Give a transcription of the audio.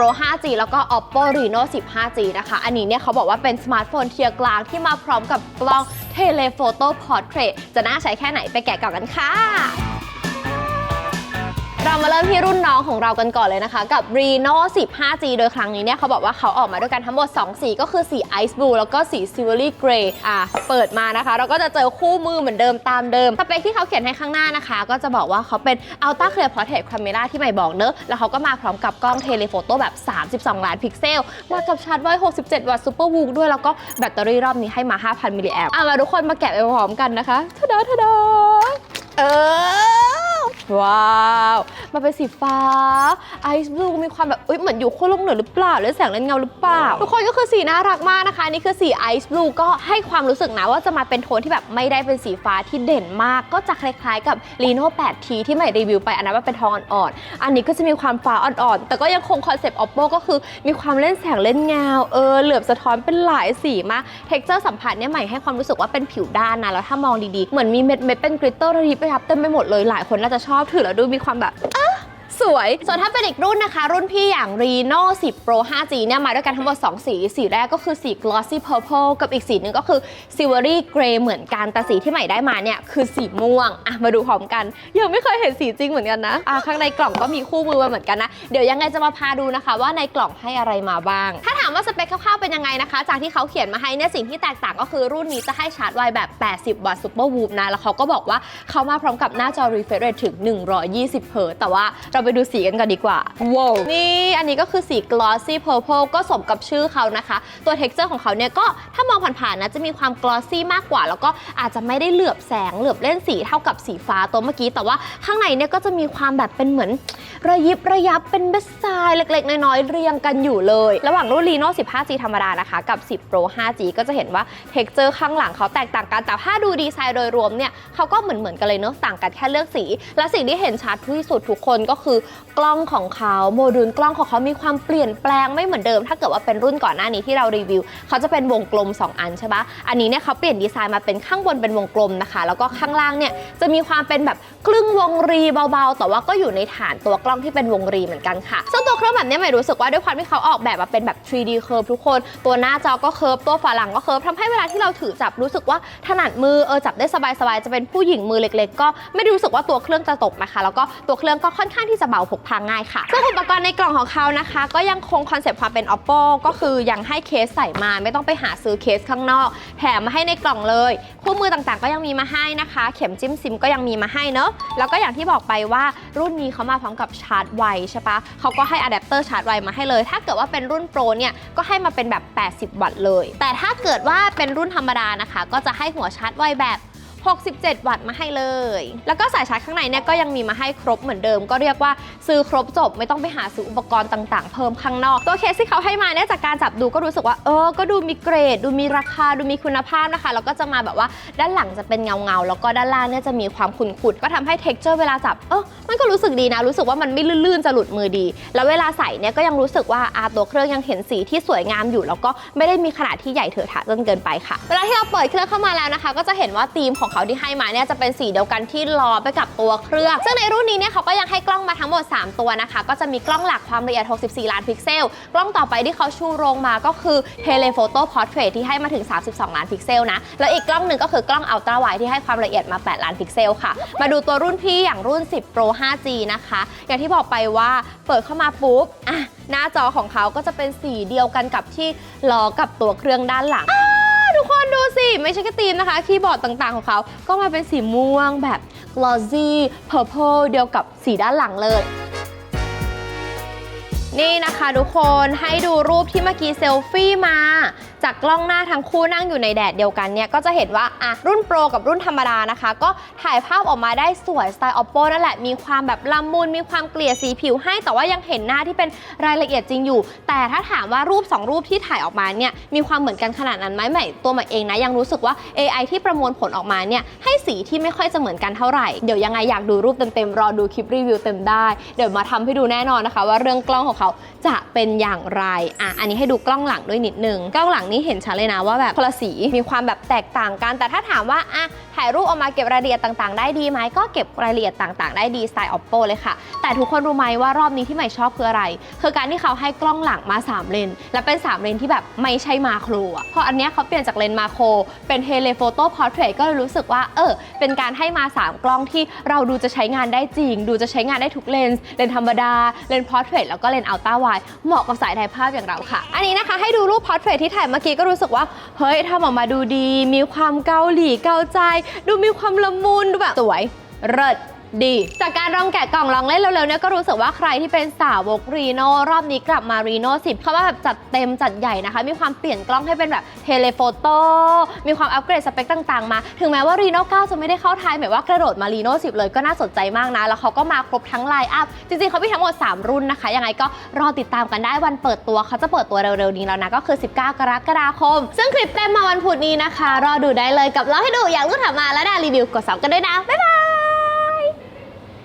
Pro 5G แล้วก็ Oppo Reno 10 5G นะคะ อันนี้เนี่ยเขาบอกว่าเป็นสมาร์ทโฟนเทียร์กลางที่มาพร้อมกับกล้องเทเลโฟโต้พอร์เทรตจะน่าใช้แค่ไหนไปแกะก่องกันค่ะ เรามาเริ่มที่รุ่นน้องของเรากันก่อนเลยนะคะ กับ Reno 10 5G โดยครั้งนี้เนี่ยเขาบอกว่าเขาออกมาด้วยกันทั้งหมด 2 สีก็คือสี Ice Blue แล้วก็สี Silvery Gray อะเปิดมานะคะ เราก็จะเจอคู่มือเหมือนเดิมตามเดิมสเปคที่เขาเขียนให้ข้างหน้านะคะ ก็จะบอกว่าเขาเป็น Ultra Clear Portrait Camera ที่ใหม่บอกเนอะแล้วเขาก็มาพร้อมกับกล้อง Telephoto แบบ 32 ล้านพิกเซลมากับชาร์จไว้ 67 วัตต์ Super Wook ด้วยแล้วก็แบตเตอรี่รอบนี้ให้มา 5,000 มิลลิแอมป์อะมาทุกคนมาแกะไปพร้อมกันนะคะทะดาทะดาเออ ว้าวมาเป็นสีฟ้าไอซ์บลูมีความแบบเอ้ยเหมือนอยู่ขั้วโลกเหนือหรือเปล่าหรือแสงเล่นเงาหรือเปล่า ทุกคนก็คือสีน่ารักมากนะคะ นี่คือสีไอซ์บลูก็ให้ความรู้สึกนะว่าจะมาเป็นโทนที่แบบไม่ได้เป็นสีฟ้าที่เด่นมาก ก็จะคล้ายๆกับ Reno 8T ที่ใหม่รีวิวไปอันนั้นว่าเป็นทองอ่อนๆอันนี้ก็จะมีความฟ้าอ่อนๆแต่ก็ยังคงคอนเซปต์ Oppo ก็คือมีความเล่นแสงเล่นเงาเออเหลือบสะท้อนเป็นหลายสีมากเท็กเจอร์สัมผัสเนี่ยใหม่ให้ความรู้สึกว่าเป็นผิวด้านนะแล้วถ้ามองดีๆเหมือนมีเม็ดเม็ดๆเป็นกริตเตอร์ระยิบระยับเต็มไปหมดเลยหลายคนน่าจะชอบถือแล้วดูมีความแบบสวย ส่วนถ้าเป็นอีกรุ่นนะคะ รุ่นพี่อย่าง Reno 10 Pro 5G เนี่ยมาด้วยกันทั้งหมด 2 สี สีแรกก็คือสี glossy purple กับอีกสีหนึ่งก็คือ silvery gray เหมือนกัน แต่สีที่ใหม่ได้มาเนี่ยคือสีม่วง อะ มาดูพร้อมกัน ยังไม่เคยเห็นสีจริงเหมือนกันนะ อะ ข้างในกล่องก็มีคู่มือมาเหมือนกันนะ เดี๋ยวยังไงจะมาพาดูนะคะว่าในกล่องให้อะไรมาบ้าง ถ้าามว่าสเปคคร่าวๆเป็นยังไงนะคะ จากที่เขาเขียนมาให้เนี่ยสิ่งที่แตกต่างก็คือรุ่นนี้จะให้ชาร์จไวแบบ 80 วัตต์ super whoop นะ แล้วเขาก็บอกว่าเขามาพร้อมกับหน้าจอ refresh rate ถึง 120 เฮิร์ตซ์แต่ว่าเราไปดูสีกันก่อนดีกว่าว้าวนี่อันนี้ก็คือสี glossy purple ก็สมกับชื่อเขานะคะ ตัว texture ของเขาเนี่ยก็ถ้ามองผ่านๆนะจะมีความ glossy มากกว่า แล้วก็อาจจะไม่ได้เหลือบแสงเหลือบเล่นสีเท่ากับสีฟ้าตัวเมื่อกี้ แต่ว่าข้างในเนี่ยก็จะมีความแบบเป็นเหมือน ระยิบระยับเป็นเบสไซน์เล็กๆน้อยๆเรียงกันอยู่เลย ระหว่างรุ่น Reno 15G ธรรมดานะคะ กับ 10 Pro 5G ก็จะเห็นว่า texture ข้างหลังเขาแตกต่างกันแต่ถ้าดูดีไซน์โดยรวมเนี่ยเขาก็เหมือนเหมือนๆกันเลยเนอะต่างกันแค่เลือกสี และสิ่งที่เห็นชัดที่สุดทุกคนก็คือกล้องของเขาโมดูลกล้องของเขามีความเปลี่ยนแปลงไม่เหมือนเดิม ถ้าเกิดว่าเป็นรุ่นก่อนหน้านี้ที่เรารีวิว เขาจะเป็นวงกลม 2 อันใช่ปะอันนี้เนี่ยเขาเปลี่ยนดีไซน์มาเป็นข้างบนเป็นวงกลมนะคะ แล้วก็ข้างล่างเนี่ยจะมีความเป็นแบบครึ่งวงรีเบาๆ แต่ว่าก็อยู่ในฐานตัวกล้องที่เป็นวงรีเหมือนกันค่ะซึ่งตัวเครื่องแบบนี้หม่รู้สึกว่าด้วยความที่เขาออกแบบมาเป็นแบบ 3D curve ทุกคน ตัวหน้าจอก็เคิร์ฟตัวฝาหลังก็เคิร์ฟทำให้เวลาที่เราถือจับรู้สึกว่าถนัดมือเออจับได้สบายๆจะเป็นผู้หญิงมือเล็ก ๆ ก็ไม่ได้รู้สึกว่าตัวเครื่องจะตกนะคะ แล้วก็ตัวเครื่องก็ค่อนข้างที่จะเบาพกพาง่ายค่ะซึ่งอุปกรณ์ในกล่องของเขานะคะ ก็ยังคงคอนเซปต์ความเป็น oppo ก็คือยังให้เคสใส่มาไม่ต้องไปหาซื้อเคสข้างนอก แถมมาให้ในกล่องเลย คู่มือต่างๆ ก็ยังมีมาให้นะคะ เข็มจิ้มซิมก็ยังมีมาให้เนอะแล้วก็อย่างที่บอกไปว่ารุ่นนี้เขามาพร้อมกับชาร์จไวใช่ปะเขาก็ให้อะแดปเตอร์ชาร์จไวมาให้เลย ถ้าเกิดว่าเป็นรุ่นโปรเนี่ยก็ให้มาเป็นแบบ 80 วัตต์เลย แต่ถ้าเกิดว่าเป็นรุ่นธรรมดานะคะ ก็จะให้หัวชาร์จไวแบบ 67 วัตต์มาให้เลย แล้วก็สายชาร์จข้างในเนี่ยก็ยังมีมาให้ครบเหมือนเดิม ก็เรียกว่าซื้อครบจบไม่ต้องไปหาซื้ออุปกรณ์ต่างๆ เพิ่มข้างนอก ตัวเคสที่เขาให้มาเนี่ยจากการจับดูก็รู้สึกว่าเออ ก็ดูมีเกรด ดูมีราคาดูมีคุณภาพนะคะ แล้วก็จะมาแบบว่าด้านหลังจะเป็นเงาเงาๆแล้วก็ด้านล่างเนี่ยจะมีความขุ่นๆก็ทำให้ t e x t อร์เวลาจับเออมันก็รู้สึกดีนะ รู้สึกว่ามันไม่ลื่นๆจะหลุดมือดี แล้วเวลาใส่เนี่ยก็ยังรู้สึกว่าอาตัวเครื่องยังเห็นสีที่สวยงามอยู่ แล้วก็ไม่ได้มีขนาดที่ใหญ่เถอะทะจนเกินไปค่ะ เวลาที่เราเปิดเครื่องเข้ามาแล้วนะคะ ก็จะเห็นว่าธีมของเขาที่ให้มาเนี่ยจะเป็นสีเดียวกันที่ลอไปกับตัวเครื่อง ซึ่งในรุ่นนี้เนี่ยเขาก็ยังให้กล้องมาทั้งหมด 3 ตัวนะคะ ก็จะมีกล้องหลักความละเอียด 64 ล้านพิกเซล กล้องต่อไปที่เขาชูโรงมาก็คือ Telephoto Portrait ที่ให้มาถึง 32 ล้านพิกเซลนะ แล้วอีกกล้องหนึ่งก็คือกล้อง Ultra Wide ที่ให้ความละเอียดมา 8 ล้านพิกเซลค่ะ มาดูตัวรุ่นพี่อย่างรุ่น 10 Pro 5G นะคะ อย่างที่บอกไปว่าเปิดเข้ามาปุ๊บอะหน้าจอของเขาก็จะเป็นสีเดียวกันกับที่ล้อกับตัวเครื่องด้านหลัง ไม่ใช่แค่ตีมนะคะ คีย์บอร์ดต่างๆของเขา ก็มาเป็นสีม่วงแบบ glossy purple เดียวกับสีด้านหลังเลย นี่นะคะทุกคนให้ดูรูปที่เมื่อกี้เซลฟี่มา จากกล้องหน้าทั้งคู่นั่งอยู่ในแดดเดียวกันเนี่ยก็จะเห็นว่าอะรุ่นโปรกับรุ่นธรรมดานะคะ ก็ถ่ายภาพออกมาได้สวยสไตล์ oppo นั่นแหละมีความแบบละมุนมีความเกลี่ยสีผิวให้แต่ว่ายังเห็นหน้าที่เป็นรายละเอียดจริงอยู่ แต่ถ้าถามว่ารูป 2 รูปที่ถ่ายออกมาเนี่ยมีความเหมือนกันขนาดนั้นไหมใหม่ตัวใหม่เองนะยังรู้สึกว่า AI ที่ประมวลผลออกมาเนี่ยให้สีที่ไม่ค่อยจะเหมือนกันเท่าไหร่เดี๋ยวยังไงอยากดูรูปเต็มๆรอดูคลิปรีวิวเต็มได้ เดี๋ยวมาทำให้ดูแน่นอนนะคะ ว่าเรื่องกล้องของเขาจะเป็นอย่างไรอะอันนี้ให้ดูกล้องหลังด้วยนิดนึงกล้องหลังนีนี้เห็นชัดเลยนะว่าแบบคนละสีมีความแบบแตกต่างกัน แต่ถ้าถามว่าอะถ่ายรูปออกมาเก็บรายละเอียดต่างๆ ได้ดีไหมก็เก็บรายละเอียดต่างๆ ได้ดีสไตล์ oppo เลยค่ะ แต่ทุกคนรู้ไหมว่ารอบนี้ที่ใหม่ชอบคืออะไร คือการที่เขาให้กล้องหลังมา 3 เลน และเป็น 3 เลนที่แบบไม่ใช่มาโครอะเพราะอันเนี้ยเขาเปลี่ยนจากเลนมาโคร เป็นเทเลโฟโต้พอร์เทรตก็เลยรู้สึกว่าเออเป็นการให้มา 3 กล้องที่เราดูจะใช้งานได้จริง ดูจะใช้งานได้ทุกเลนส์เลนธรรมดาเลนพอร์เทรตแล้วก็เลนอัลต้าไวเหมาะกับสายถ่ายภาพอย่างเราค่ะ อันนี้นะคะให้ดูรูปพอร์เทรตที่ถ่ายเมื่อกี้ก็รู้สึกว่า เฮ้ยทำออกมาดูดี มีความเกาหลีเกาใจ ดูมีความละมุนดูแบบสวยเลิศ ดี จากการลองแกะกล่องลองเล่นเร็วๆเนี่ยก็รู้สึกว่าใครที่เป็นสาวกรีโนรอบนี้กลับมารีโน10เขาว่าแบบจัดเต็มจัดใหญ่นะคะ มีความเปลี่ยนกล้องให้เป็นแบบเทเลโฟโต้มีความอัปเกรดสเปคต่างๆ มา ถึงแม้ว่ารีโน9จะไม่ได้เข้าไทยหมายว่ากระโดดมารีโน10 เลยก็น่าสนใจมากนะ แล้วเขาก็มาครบทั้งไลน์อัพจริงๆเขามีทั้งหมด 3 รุ่นนะคะ ยังไงก็รอติดตามกันได้วันเปิดตัวเขาจะเปิดตัวเร็วๆนี้แล้วนะก็คือ 19 กรกฎาคม ซึ่งคลิปเต็มมาวันพุธนี้นะคะ รอดูได้เลยกับเราให้ดูอยากรู้ถามมาและดารีวิวกดซับกันด้วยนะบ๊ายบาย